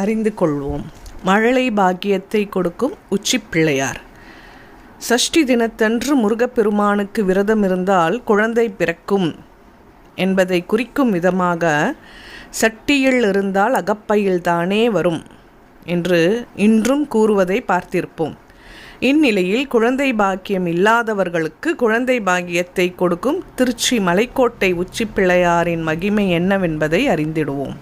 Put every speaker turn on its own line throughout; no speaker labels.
அறிந்து கொள்வோம். மழலை பாக்கியத்தை கொடுக்கும் உச்சி பிள்ளையார். சஷ்டி தினத்தன்று முருகப்பெருமானுக்கு விரதம் இருந்தால் குழந்தை பிறக்கும் என்பதை குறிக்கும் விதமாக சட்டியில் இருந்தால் அகப்பையில் தானே வரும் என்று இன்றும் கூறுவதை பார்த்திருப்போம். இந்நிலையில் குழந்தை பாக்கியம் இல்லாதவர்களுக்கு குழந்தை பாக்கியத்தை கொடுக்கும் திருச்சி மலைக்கோட்டை உச்சி பிள்ளையாரின் மகிமை என்னவென்பதை அறிந்திடுவோம்.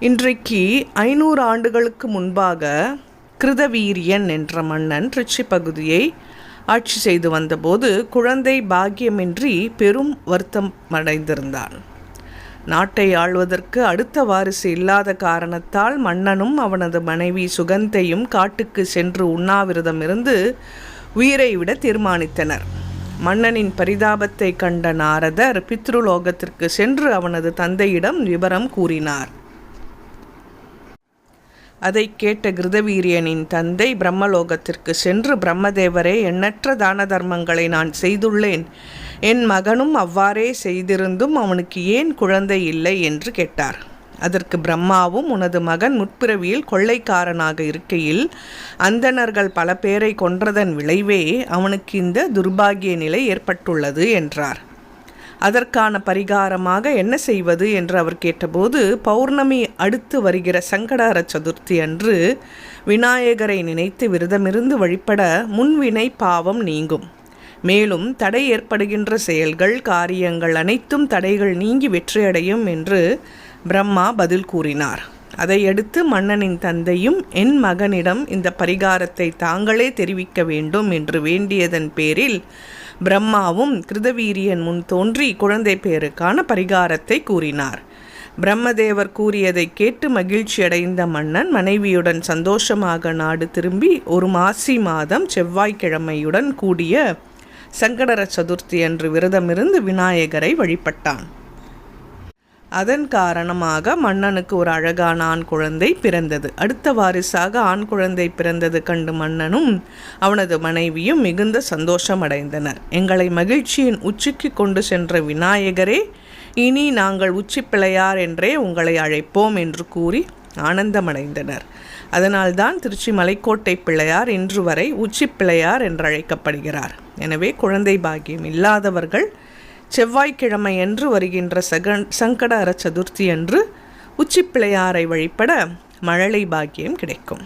இன்றைக்கு ஐநூறு ஆண்டுகளுக்கு முன்பாக கிருதவீரியன் என்ற மன்னன் திருச்சி பகுதியை ஆட்சி செய்து வந்தபோது குழந்தை பாக்கியமின்றி பெரும் வருத்தம் அடைந்திருந்தான். நாட்டை ஆள்வதற்கு அடுத்த வாரிசு இல்லாத காரணத்தால் மன்னனும் அவனது மனைவி சுகந்தையும் காட்டுக்கு சென்று உண்ணாவிரதம் இருந்து உயிரை விட தீர்மானித்தனர். மன்னனின் பரிதாபத்தை கண்ட நாரதர் பித்ருலோகத்திற்கு சென்று அவனது தந்தையிடம் விவரம் கூறினார். அதை கேட்ட கிருதவீரியனின் தந்தை பிரம்மலோகத்திற்கு சென்று பிரம்மதேவரே எண்ணற்ற தான தர்மங்களை நான் செய்துள்ளேன். என் மகனும் அவ்வாறே செய்திருந்தும் அவனுக்கு ஏன் குழந்தை இல்லை? என்று கேட்டார். அதற்கு பிரம்மாவும் உனது மகன் முற்பிறவியில் கொள்ளைக்காரனாக இருக்கையில் அந்தணர்கள் பல பேரை கொன்றதன் விளைவே அவனுக்கு இந்த துர்பாகிய நிலை ஏற்பட்டுள்ளது என்றார். அதற்கான பரிகாரமாக என்ன செய்வது என்று அவர் கேட்டபோது பௌர்ணமி அடுத்து வருகிற சங்கடார சதுர்த்தி அன்று விநாயகரை நினைத்து விரதமிருந்து வழிபட முன்வினை பாவம் நீங்கும். மேலும் தடை ஏற்படுகின்ற செயல்கள் காரியங்கள் அனைத்தும் தடைகள் நீங்கி வெற்றியடையும் என்று பிரம்மா பதில் கூறினார். அதையடுத்து மன்னனின் தந்தையும் என் மகனிடம் இந்த பரிகாரத்தை தாங்களே தெரிவிக்க வேண்டும் என்று வேண்டியதன் பேரில் பிரம்மாவும் கிருதவீரியன் முன் தோன்றி குழந்தை பேருக்கான பரிகாரத்தை கூறினார். பிரம்மதேவர் கூறியதை கேட்டு மகிழ்ச்சியடைந்த மன்னன் மனைவியுடன் சந்தோஷமாக நாடு திரும்பி ஒரு மாசி மாதம் செவ்வாய்க்கிழமையுடன் கூடிய சங்கடர சதுர்த்தி அன்று விரதமிருந்து விநாயகரை வழிபட்டான். அதன் காரணமாக மன்னனுக்கு ஒரு அழகான ஆண் குழந்தை பிறந்தது. அடுத்த வாரிசாக ஆண் குழந்தை பிறந்தது கண்டு மன்னனும் அவனது மனைவியும் மிகுந்த சந்தோஷம் அடைந்தனர் எங்களை மகிழ்ச்சியின் உச்சிக்கு கொண்டு சென்ற விநாயகரே இனி நாங்கள் உச்சி பிள்ளையார் என்றே உங்களை அழைப்போம் என்று கூறி ஆனந்தமடைந்தனர். அதனால்தான் திருச்சி மலைக்கோட்டை பிள்ளையார் இன்று வரை உச்சி பிள்ளையார் என்று அழைக்கப்படுகிறார் எனவே குழந்தை பாக்கியம் இல்லாதவர்கள் செவ்வாய்க்கிழமை என்று வருகின்ற சகன் சங்கடார சதுர்த்தி அன்று உச்சிப்பிள்ளையாரை வழிபட மழலை பாக்கியம் கிடைக்கும்.